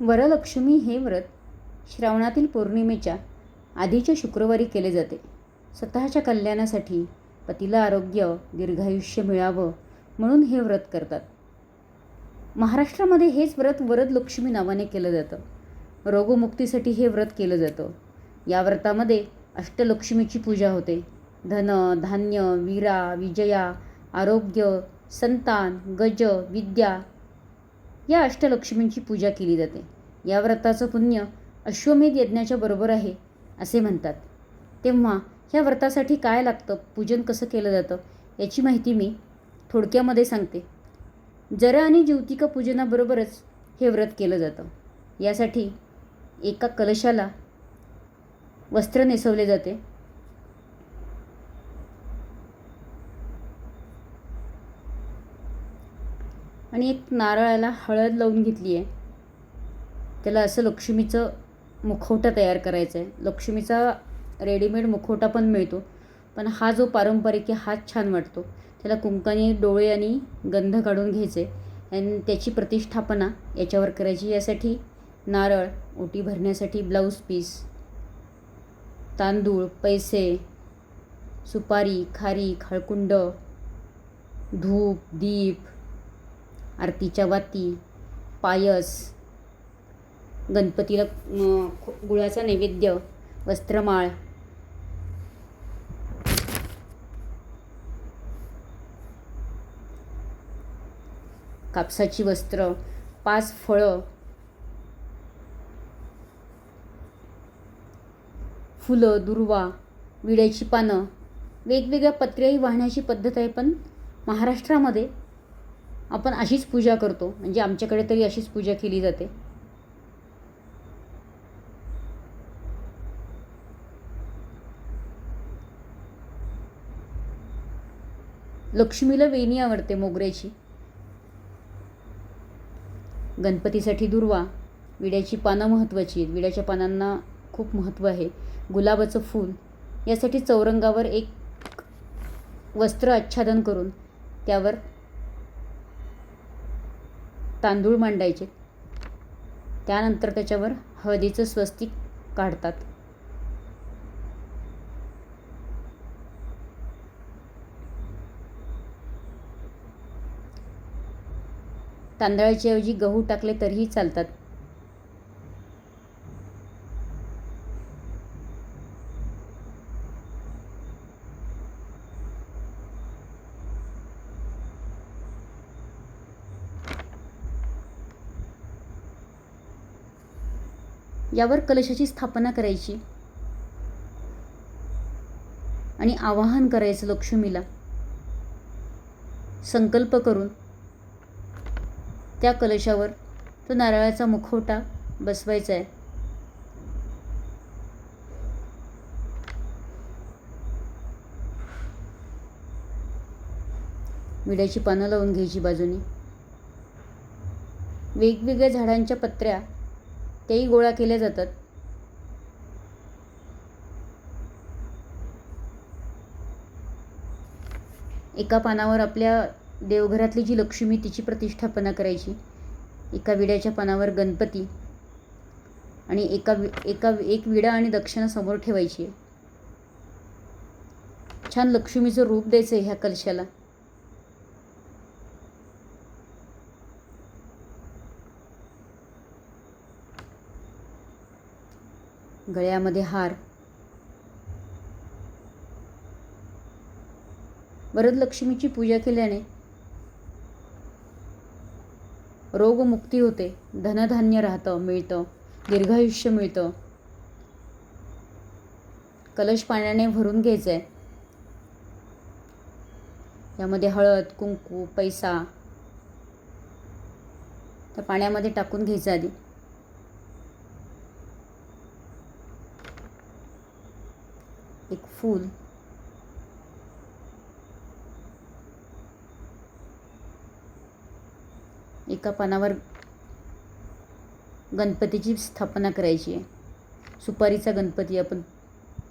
वरलक्ष्मी हे व्रत श्रावणातील पौर्णिमेच्या आधीच्या शुक्रवारी केले जाते. स्वतःच्या कल्याणासाठी पतीला आरोग्य दीर्घायुष्य मिळावं म्हणून हे व्रत करतात. महाराष्ट्रामध्ये हेच व्रत वरदलक्ष्मी नावाने केलं जातं. रोगमुक्तीसाठी हे व्रत केलं जातं. या व्रतामध्ये अष्टलक्ष्मीची पूजा होते. धन धान्य वीरा विजया आरोग्य संतान गज विद्या या अष्टलक्ष्मींची पूजा केली जाते. या व्रताचं पुण्य अश्वमेध यज्ञाच्या बरोबर आहे असे म्हणतात. तेव्हा ह्या व्रतासाठी काय लागतं? पूजन कसं केलं जातं? याची माहिती मी थोडक्यामध्ये सांगते. जरा आणि ज्योतिका पूजनाबरोबरच हे व्रत केलं जातं. यासाठी एका कलशाला वस्त्र नेसवले जाते. आणि एक नारळाला हळद लावून घेतली आहे. त्याला असं लक्ष्मीचं मुखवटा तयार करायचा आहे लक्ष्मीचा रेडीमेड मुखवटा पण मिळतो. पण हा जो पारंपरिक आहे हाच छान वाटतो. त्याला कुंकाने डोळे आणि गंध काढून घ्यायचे आणि त्याची प्रतिष्ठापना याच्यावर करायची. यासाठी नारळ ओटी भरण्यासाठी ब्लाऊज पीस तांदूळ पैसे सुपारी खारी खळकुंड धूप दीप आरतीच्या वाती पायस गणपतीला खो- गुळाचा नैवेद्य वस्त्रमाळ. कापसाची वस्त्र पाच फळं. फुलं दुर्वा विड्याची पानं. वेगवेगळ्या पत्र्याही वाहण्याची पद्धत आहे पण महाराष्ट्रामध्ये आपण अशीच पूजा करतो. म्हणजे आमच्याकडे तरी अशीच पूजा केली जाते. लक्ष्मीला वेणी आवडते मोगऱ्याची. गणपतीसाठी दुर्वा विड्याची पानं महत्त्वाची आहेत. विड्याच्या पानांना खूप महत्त्व आहे. गुलाबाचं फूल यासाठी चौरंगावर एक वस्त्र आच्छादन करून त्यावर तांदूळ मांडायचे. त्यानंतर त्याच्यावर हळदीचं स्वस्तिक काढतात. तांदळाच्या ऐवजी गहू टाकले तरीही चालतात. यावर कलशाची स्थापना करायची. आणि आवाहन करायचं लक्ष्मीला. संकल्प करून त्या कलशावर तो नारळाचा मुखवटा बसवायचा आहे. विड्याची पानं लावून घ्यायची बाजूनी. वेगवेगळ्या झाडांच्या पत्र्या त्याही गोळा केल्या जातात. एका पानावर आपल्या देवघरातली जी लक्ष्मी तिची प्रतिष्ठापना करायची. एका विड्याच्या पानावर गणपती आणि एका वि एका एक विडा आणि दक्षिणा समोर ठेवायची आहे. छान लक्ष्मीचं रूप द्यायचं आहे ह्या कलशाला. गळ्यामध्ये हार. वरदलक्ष्मीची पूजा केल्याने रोगमुक्ती होते. धनधान्य राहतं मिळतं. दीर्घायुष्य मिळतं. कलश पाण्याने भरून घ्यायचं आहे यामध्ये हळद कुंकू पैसा. त्या पाण्यामध्ये टाकून घ्यायचं आधी एक फूल. एका पानावर गणपतीची स्थापना करायची आहे. सुपारीचा गणपती आपण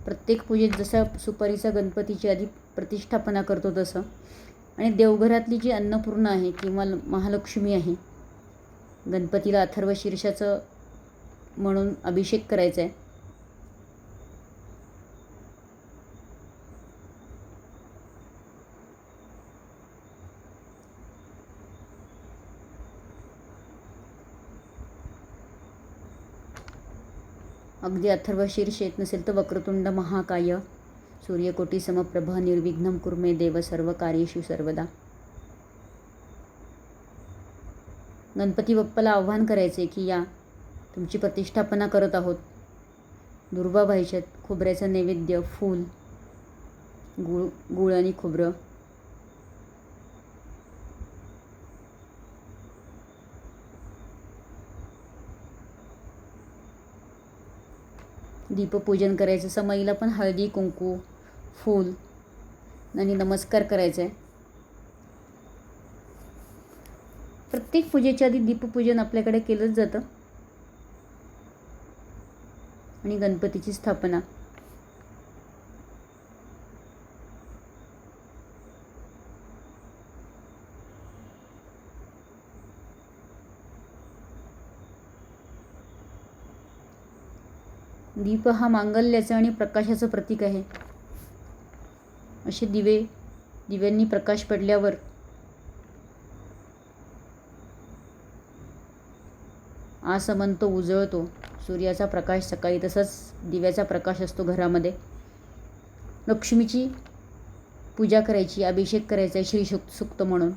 प्रत्येक पूजेत जसा सुपारीचा गणपतीची आधी प्रतिष्ठापना करतो तसं. आणि देवघरातली जी अन्नपूर्णा आहे किंवा महालक्ष्मी आहे गणपतीला अथर्व शीर्षाचं म्हणून अभिषेक करायचा आहे. अगदी अथर्वशीर्ष येत नसेल तर वक्रतुंड महाकाय. सूर्यकोटी समप्रभ निर्विघ्नम कुर्मे देव सर्व कार्येषु सर्वदा. गणपती बाप्पाला आव्हान करायचे की या तुमची प्रतिष्ठापना करत आहोत. दुर्वा व्हायच्यात खोबऱ्याचं नैवेद्य फूल गुळ गुळ आणि खोबरं. दीपपूजन करायचं. समईला पण हळदी कुंकू फूल आणि नमस्कार करायचा. आहे प्रत्येक पूजेच्या आधी दीपपूजन आपल्याकडे केलंच जातं. आणि गणपतीची स्थापना. दीप हा मांगल्याचं आणि प्रकाशाचं प्रतीक आहे. असे दिवे दिव्यांनी प्रकाश पडल्यावर आसमंत उजळतो. सूर्याचा प्रकाश सकाळी तसंच दिव्याचा प्रकाश असतो घरामध्ये. लक्ष्मीची पूजा करायची अभिषेक करायचा श्री सुक्त सुक्त म्हणून.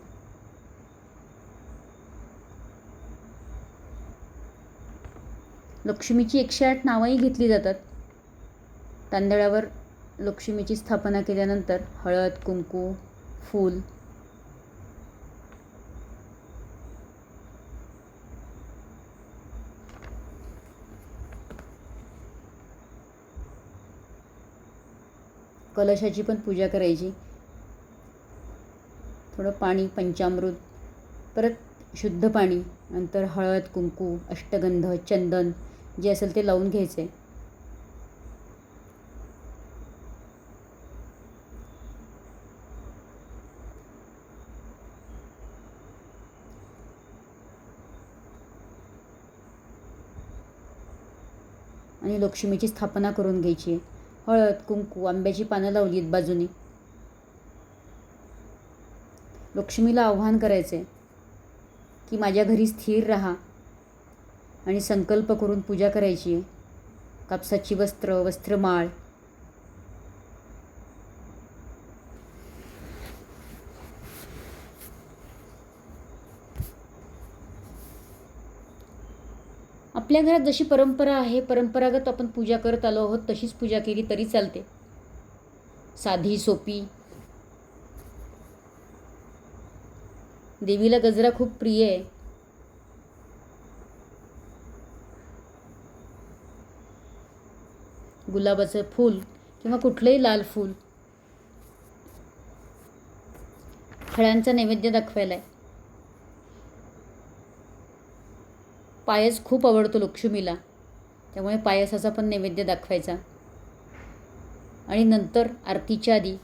लक्ष्मीची एकशे आठ नावंही घेतली जातात. तांदळावर लक्ष्मीची स्थापना केल्यानंतर हळद कुंकू फूल कलशाची पण पूजा करायची. थोडं पाणी पंचामृत परत शुद्ध पाणी नंतर हळद कुंकू अष्टगंध चंदन जे असेल ते लावून घ्यायचे. आणि लक्ष्मीची स्थापना करून घ्यायची. हळद कुंकू आंब्याची पानं लावली आहेत बाजूनी. लक्ष्मीला आव्हान करायचे की माझ्या घरी स्थिर राहा. आणि संकल्प करून पूजा करायची. आहे कापसाची वस्त्र वस्त्रमाळ. आपल्या घरात जशी परंपरा आहे परंपरागत आपण पूजा करत आलो आहोत तशीच पूजा केली तरी चालते. साधी सोपी. देवीला गजरा खूप प्रिय आहे. गुलाबाचं फूल किंवा कुठलंही लाल फूल फळांचा नैवेद्य दाखवायला आहे. पायस खूप आवडतो लक्ष्मीला. त्यामुळे पायसाचा पण नैवेद्य दाखवायचा. आणि नंतर आरतीच्या आधी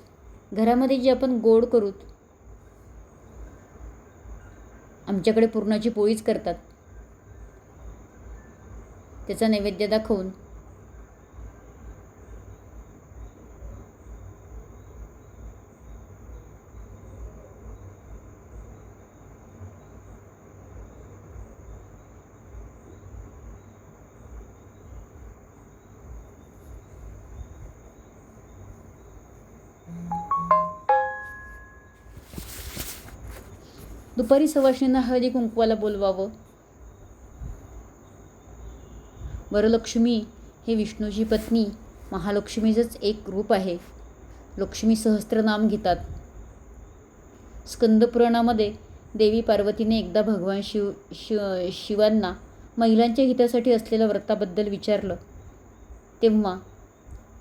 घरामध्ये जे आपण गोड करूत आमच्याकडे पुरणाची पोळीच करतात. त्याचा नैवेद्य दाखवून दुपारी सवाशिनींना हळदी कुंकवाला बोलवावं. वरलक्ष्मी हे विष्णूची पत्नी महालक्ष्मीचंच एक रूप आहे. लक्ष्मी सहस्त्रनाम घेतात. स्कंदपुराणामध्ये देवी पार्वतीने एकदा भगवान शिव शिव शिवांना महिलांच्या हितासाठी असलेल्या व्रताबद्दल विचारलं. तेव्हा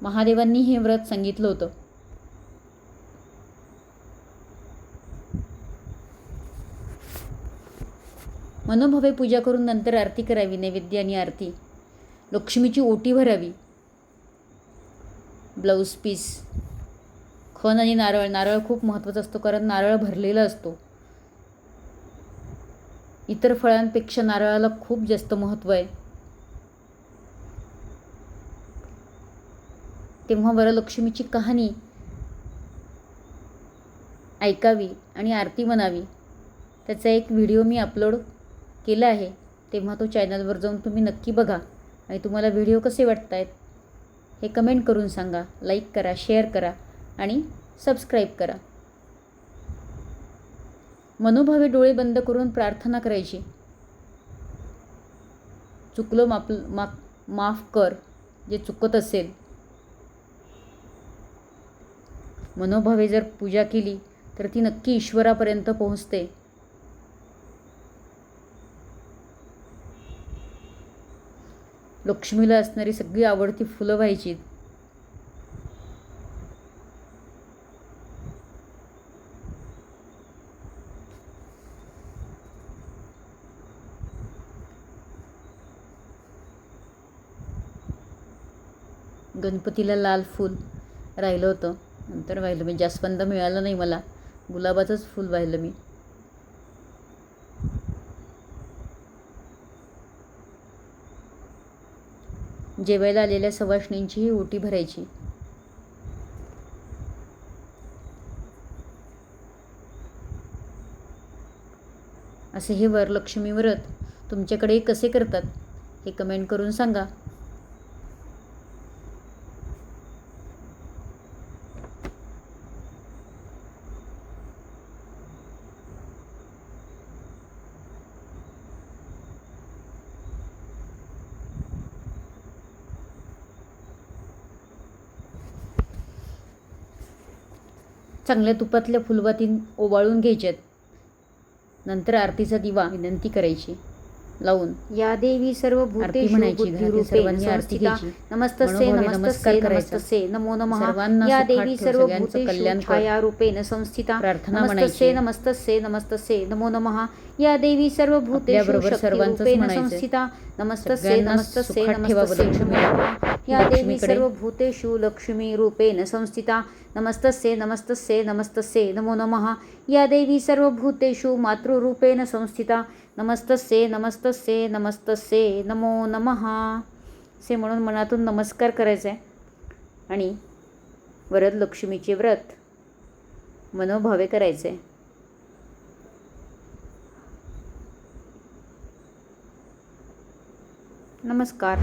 महादेवांनी हे व्रत सांगितलं होतं. मनोभावे पूजा करून नंतर आरती करावी नैवेद्य आणि आरती. लक्ष्मीची ओटी भरावी. Blouse piece. खन आणि नारळ. नारळ खूप महत्त्वाचा असतो कारण नारळ भरलेला असतो. इतर फळांपेक्षा नारळाला खूप जास्त महत्त्व आहे. तेव्हा वरलक्ष्मीची कहाणी ऐकावी आणि आरती म्हणावी. त्याचा एक व्हिडिओ मी अपलोड केलं आहे तेव्हा तो चॅनलवर जाऊन तुम्ही नक्की बघा आणि तुम्हाला व्हिडिओ कसे वाटत आहेत हे कमेंट करून सांगा लाईक करा शेअर करा आणि सबस्क्राईब करा. मनोभावे डोळे बंद करून प्रार्थना करायची. चुकलो माप माफ माफ कर जे चुकत असेल. मनोभावे जर पूजा केली तर ती नक्की ईश्वरापर्यंत पोहोचते. लक्ष्मीला असणारी सगळी आवडती फुलं व्हायची. गणपतीला लाल फूल राहिलं होतं. नंतर वाहिलं मी जास्वंद मिळालं नाही मला. गुलाबाचंच फूल वाहिलं मी. जेवायला आलेल्या सवाष्णींचीही ओटी भरायची. असे हे वरलक्ष्मी व्रत तुमच्याकडे कसे करतात? हे कमेंट करून सांगा. चांगल्या तुपातल्या फुलवातीन ओवाळून घ्यायच्यात. नंतर आरतीचा दिवा विनंती करायची. लावून. या देवी सर्व भूतेषु म्हणायची, सर्वांनी आरती घ्यायची. नमस्कार करायचा. नमो नमः. या देवी सर्व भूतेषु कल्याण संस्थिता. प्रार्थना नमो नमः. या देवी सर्व. संस्थिता. या देवी. सर्व भूतेषु लक्ष्मी रूपेण संस्थिता. नमस्तस्ये नमस्तस्ये नमस्तस्ये नमो नमः. या देवी सर्व भूतेषु मातृरूपेण संस्थिता. नमस्तस्ये नमस्तस्ये नमस्तस्ये नमो नमः. असे म्हणून मनातून नमस्कार करायचा आहे आणि वरदलक्ष्मीचे व्रत मनोभावे करायचे आहे नमस्कार.